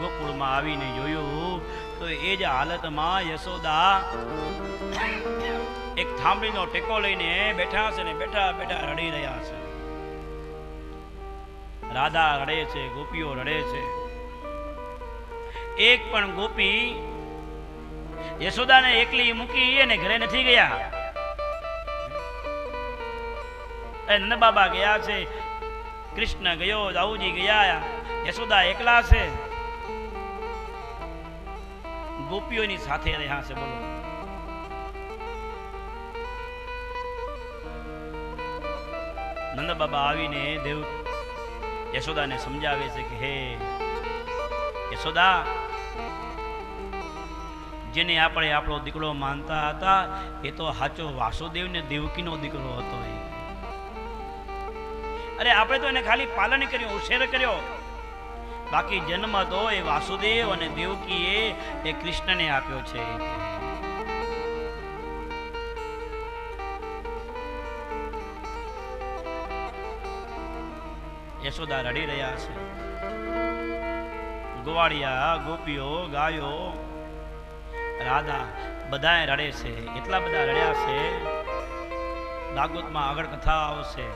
ગોકુળમાં આવીને જોયું, તો એ જ હાલતમાં યશોદા એક થાંભલીનો ટેકો લઈને બેઠા છે ને બેઠા બેઠા રડી રહ્યા છે. રાધા રડે છે, ગોપીઓ રડે છે. એક પણ ગોપી યશોદાને એકલી મૂકી અને ઘરે નથી ગયા. એ નંદબાબા ગયા છે, કૃષ્ણ ગયો, દાઉજી ગયા, યશોદા એકલા છે. ગોપીઓની સાથે રહ્યા છે બોલો. નંદ બાબા આવીને દેવ યશોદાને સમજાવે છે કે હે યશોદા, જેને આપણે આપણો દીકરો માનતા હતા, એ તો સાચો વાસુદેવ ને દેવકીનો દીકરો હતો અરે, આપણે તો એને ખાલી પાલન કર્યો, ઉછેર કર્યો. બાકી જન્મ તો એ વાસુદેવ અને દેવકીએ એ કૃષ્ણને આપ્યો છે. યશોદા રડી રહ્યા છે. ગોવાળિયા, ગોપીઓ, ગાયો, રાધા બધાએ રડે છે. એટલા બધા રડ્યા છે, ભાગવતમાં આગળ કથા આવશે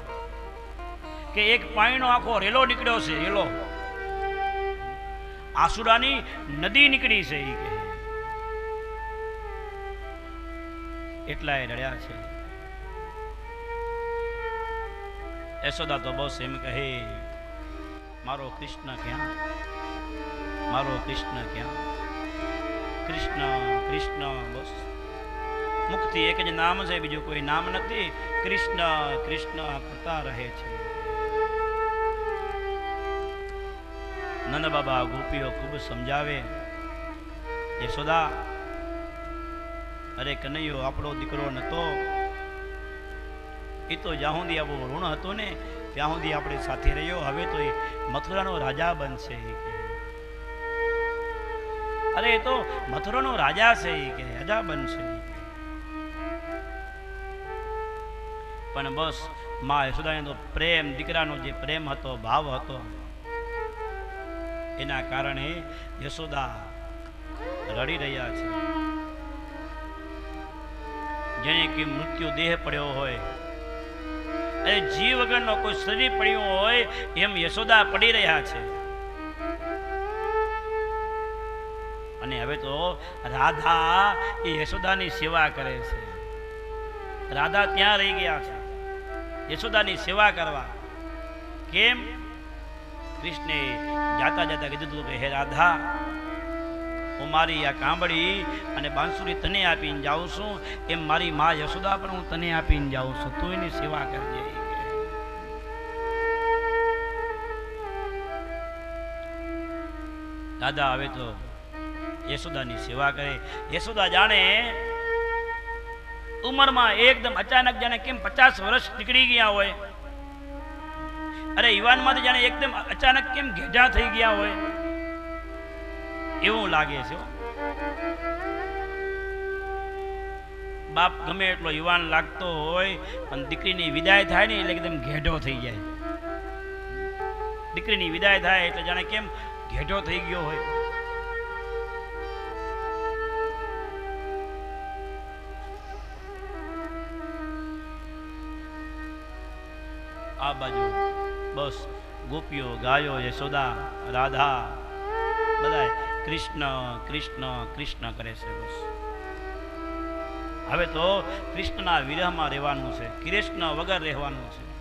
કે એક પાણીનો આખો રેલો નીકળ્યો છે, રેલો. આસુરાની નદી નીકળી છે એટલા એ રડ્યા છે. યશોદા તો બસ એમ કહે, મારો કૃષ્ણ ક્યાં? મારો કૃષ્ણ ક્યાં? કૃષ્ણ કૃષ્ણ, બસ. મુક્તિ એક જ નામ છે, બીજું કોઈ નામ નથી. કૃષ્ણ કૃષ્ણ કરતા રહે છે. નંદ બાબા ગોપીઓ ખૂબ સમજાવે. યશોદા અરે કનૈયો, આપણો દીકરો નહોતો એ તો જ્યાં સુધી આપણું ઋણ હતો ને, ત્યાં સુધી આપણે સાથે રહ્યો. હવે તો એ મથુરાનો રાજા બનશે અરે એ તો મથુરાનો રાજા છે એ કે, રાજા બનશે પણ બસ, માં યશોદાને તો પ્રેમ, દીકરાનો જે પ્રેમ હતો, ભાવ હતો એના કારણે યશોદા રડી રહ્યા છે. જેને કે મૃત્યુ દેહ પડ્યો હોય. અને જીવ વગરનો કોઈ શરીર પડ્યું હોય એમ યશોદા પડી રહ્યા છે. અને હવે તો રાધા એ યશોદાની સેવા કરે છે. રાધા ત્યાં રહી ગયા છે. યશોદાની સેવા કરવા. કેમ? કૃષ્ણે જાતા જાતા કીધું હતું કે, હે રાધા, હું મારી આ કાંબળી અને બાંસુરી તને આપીને જાઉં છું. એમ મારી મા યશોદા પણ હું તને આપીને જાઉં છું. તું એની સેવા કરજે. દાદા હવે તો યશોદાની સેવા કરે. યશોદા જાણે ઉંમરમાં એકદમ અચાનક જાણે કેમ પચાસ વર્ષ નીકળી ગયા હોય અરે યુવાનમાંથી જાણે એકદમ અચાનક કેમ ઘેઢા થઈ ગયા હોય. એવું લાગે છે બાપ ગમે એટલો યુવાન લાગતો હોય, પણ દીકરીની વિદાય થાય ને એટલે એકદમ ઘેઢો થઈ જાય. દીકરીની વિદાય થાય એટલે જાણે કેમ ઘેઢો થઈ ગયો હોય. આ બાજુ. બસ ગોપીઓ, ગાયો, યશોદા, રાધા, બધાય કૃષ્ણ કૃષ્ણ કૃષ્ણ કરે છે બસ. હવે તો કૃષ્ણના વિરહમાં રહેવાનું છે, કૃષ્ણ વગર રહેવાનું છે.